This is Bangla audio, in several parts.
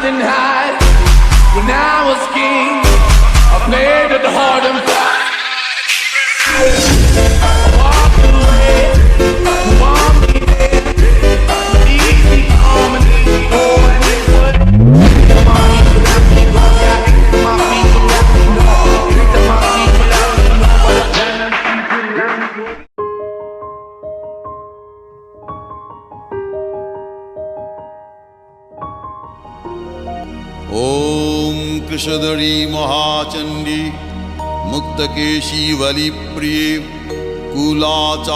riding high. ॐ कृषधरी महाचण्डी मुक्तकेशी बलिप्रिये कुलाचारप्रसन्यास्ये,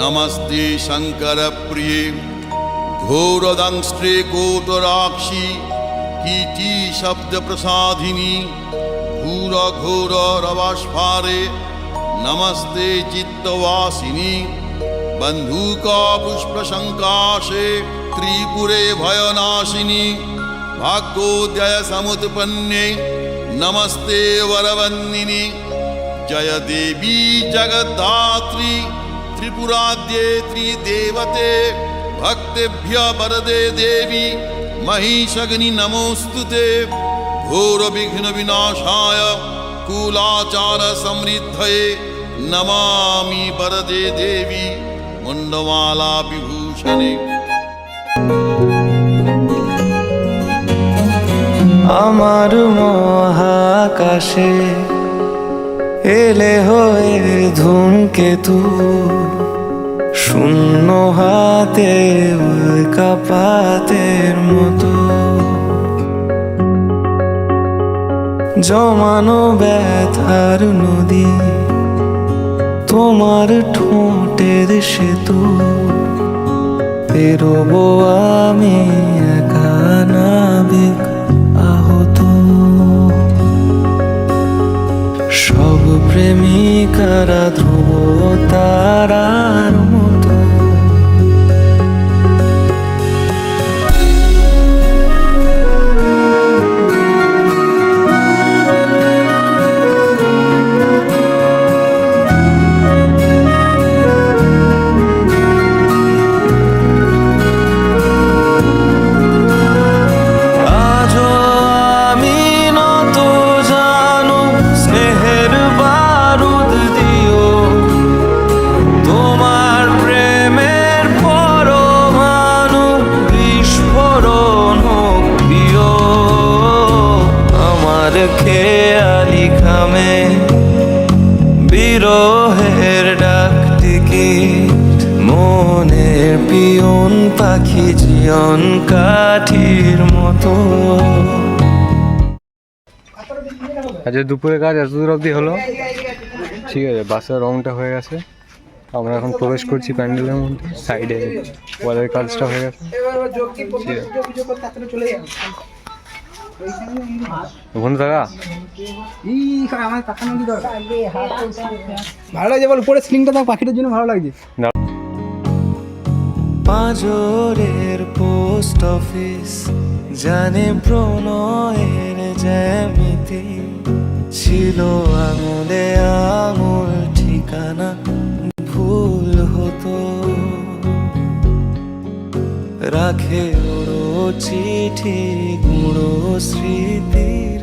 नमस्ते शङ्करप्रिये। घोरदंष्ट्रे कोटराक्षी कीटी शब्दप्रसाधिनी घोरघोररवस्फारे नमस्ते चित्तवासिनी बन्धुका पुष्पशङ्काशे त्रिपुरे भयनाशिनी भाग्योदय समुत्पन्ने नमस्ते वरवन्दिनि जय देवी जगद्धात्री त्रिपुराद्ये त्रिदेवते भक्तेभ्य वरदे देवी महिषग्नि नमोऽस्तु ते घोरविघ्नविनाशाय कुलाचार समृद्धये नमामि वरदे देवी मुण्डमाला विभूषणे আমার মহাকাশে এলে হয়ে ধূমকেতু শূন্য হাতে কাপাতের মতো। জমানো ব্যথার নদী, তোমার ঠোঁটের সেতু। পেরোবো আমি একা নাবিক আহত সব প্রেমিকারা ধ্রুব তারার আজকে দুপুরে কাজ এত দূর অবধি হলো ঠিক আছে বাসের রংটা হয়ে গেছে। আমরা এখন প্রবেশ করছি প্যান্ডেলের মধ্যে সাইডে ওয়ালের কাজটা হয়ে গেছে। থাকা ভালো লাগছে বল উপরে স্লিংটা থাক পাখিটার জন্য ভালো লাগছে। পাঁজরের পোস্ট অফিস জানে প্রণয়ের জ্যামিতি। ছিল আঙুলে আঙুল ঠিকানা ভুল হতো। রাখে ওড়ো চিঠি গুঁড়ো স্মৃতির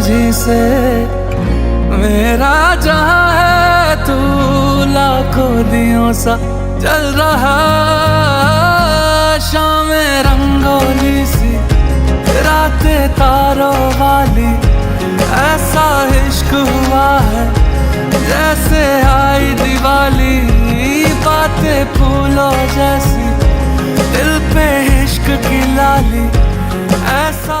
तुझी से मेरा जहा है तू लाखों दियों सा जल रहा शाम रंगोली सी, रातें तारों वाली, ऐसा इश्क हुआ है जैसे आई दिवाली, बातें फूलों जैसी, दिल पे इश्क की लाली, ऐसा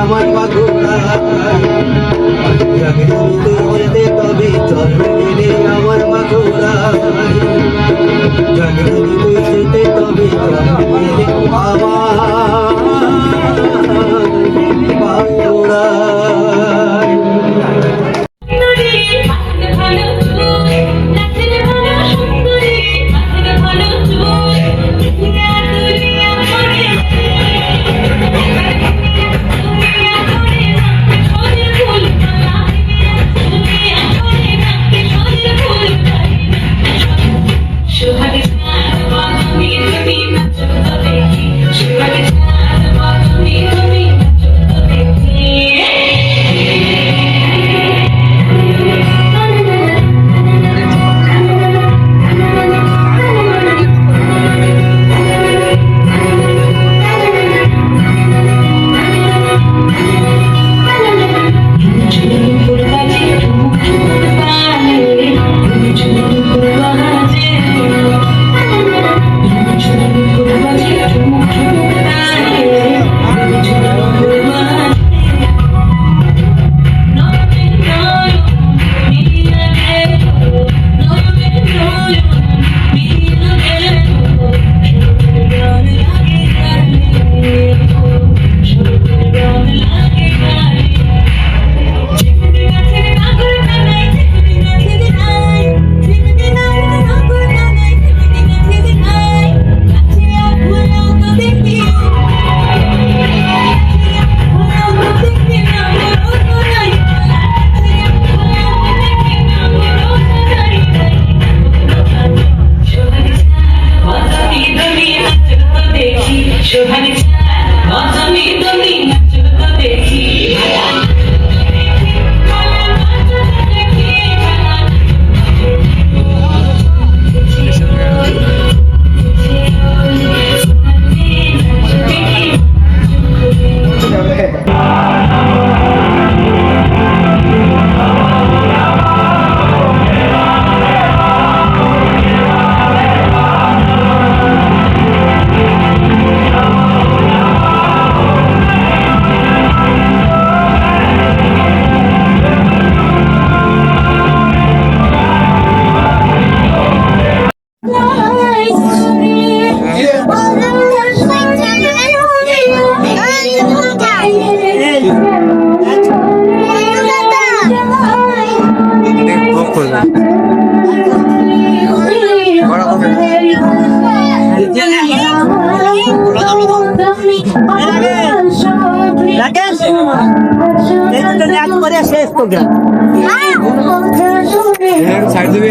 আমার পাগল সাইড দিবে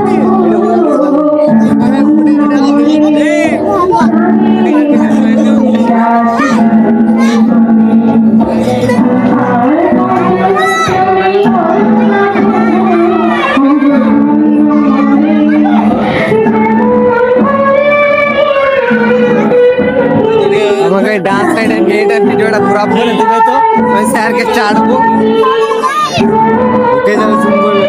मगर डांस का टाइम ये टाइम वीडियो पूरा बोले दिबे तो मैं शहर के चार को ओके जरा सुन बोल।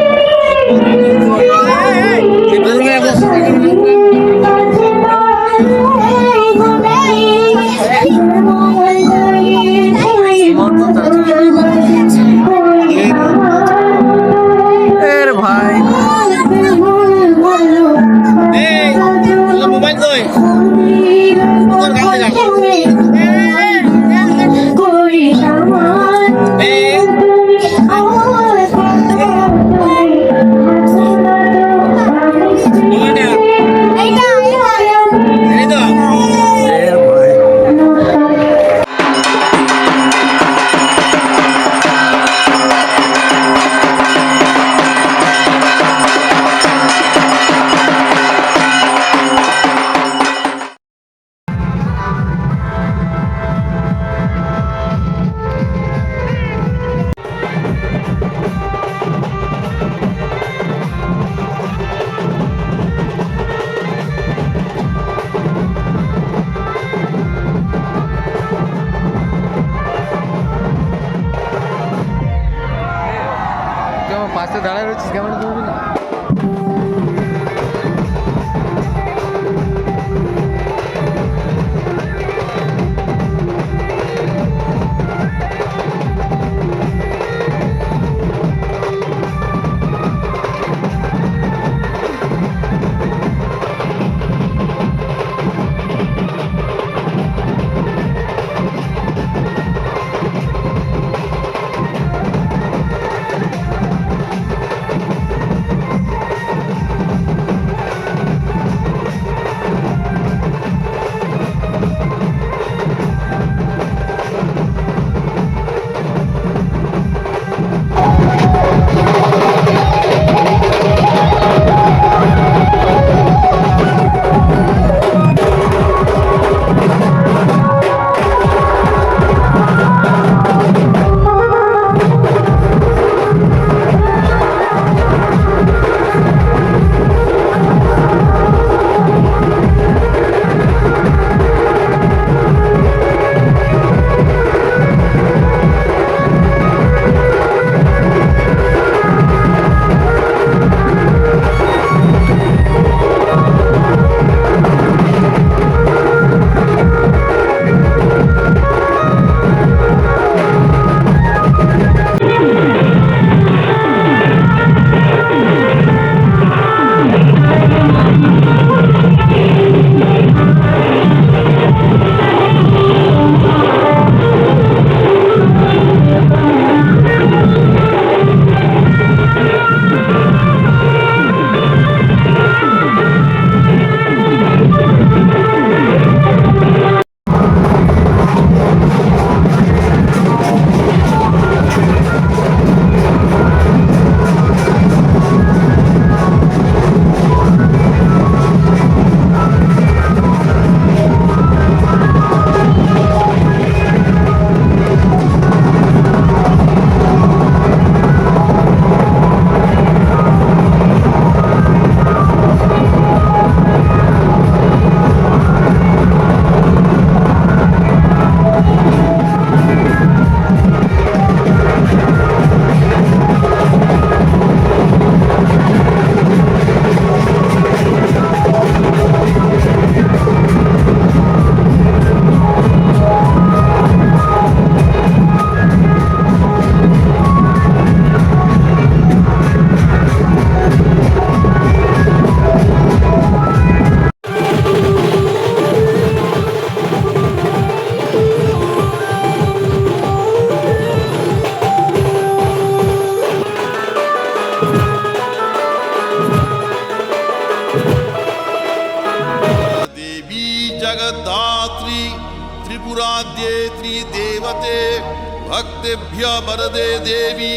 वरदे देवी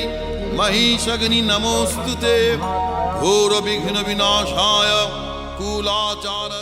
महिषग्नि नमोऽस्तु ते घोरविघ्नविनाशाय कुलाचार